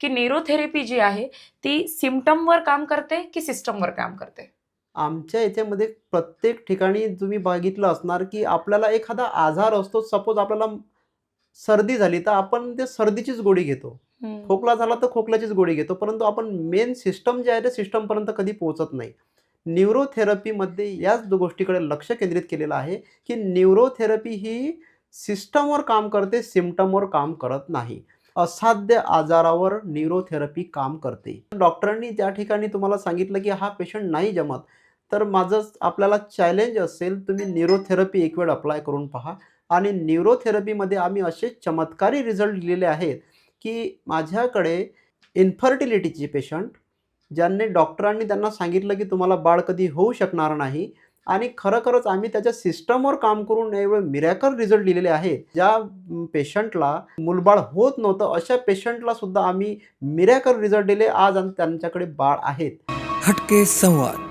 की न्यूरोथेरपी जी आहे ती सिम्टमवर काम करते की सिस्टमवर काम करते? आमच्या याच्यामध्ये प्रत्येक ठिकाणी तुम्ही बघितलं असणार की आपल्याला एखादा आजार असतो सपोज आपल्याला सर्दी झाली तर आपण ते सर्दीचीच गोळी घेतो. खोकला झाला तर खोकल्याचीच गोळी घेतो परंतु आपण मेन सिस्टम जे आहे ते सिस्टमपर्यंत कधी पोहोचत नाही. न्यूरोथेरपीमध्ये याच गोष्टीकडे लक्ष केंद्रित केलेलं आहे की न्यूरोथेरपी ही सिस्टमवर काम करते सिम्टमवर काम करत नाही. असाध्य आजारावर न्यूरोथेरपी काम करते. डॉक्टरांनी त्या ठिकाणी तुम्हाला सांगितलं की हा पेशंट नाही जमत. तर माझं आपल्याला चॅलेंज असेल तुम्ही न्यूरोथेरपी एक वेळ अप्लाय करून पहा. आणि न्यूरोथेरपीमध्ये आम्ही असे चमत्कारी रिझल्ट दिलेले आहेत की माझ्याकडे इन्फर्टिलिटीचे पेशंट ज्यांनी डॉक्टरांनी त्यांना सांगितलं की तुम्हाला बाळ कधी होऊ शकणार नाही आणि खरोखरच आम्ही त्याच्या सिस्टमवर काम करून एवढे मिरॅकल रिझल्ट दिलेले आहेत ज्या पेशंटला मुलबाळ होत नव्हतं अशा पेशंटला सुद्धा आम्ही मिरॅकल रिझल्ट दिले. आज आणि त्यांच्याकडे बाळ आहेत. हटके संवाद.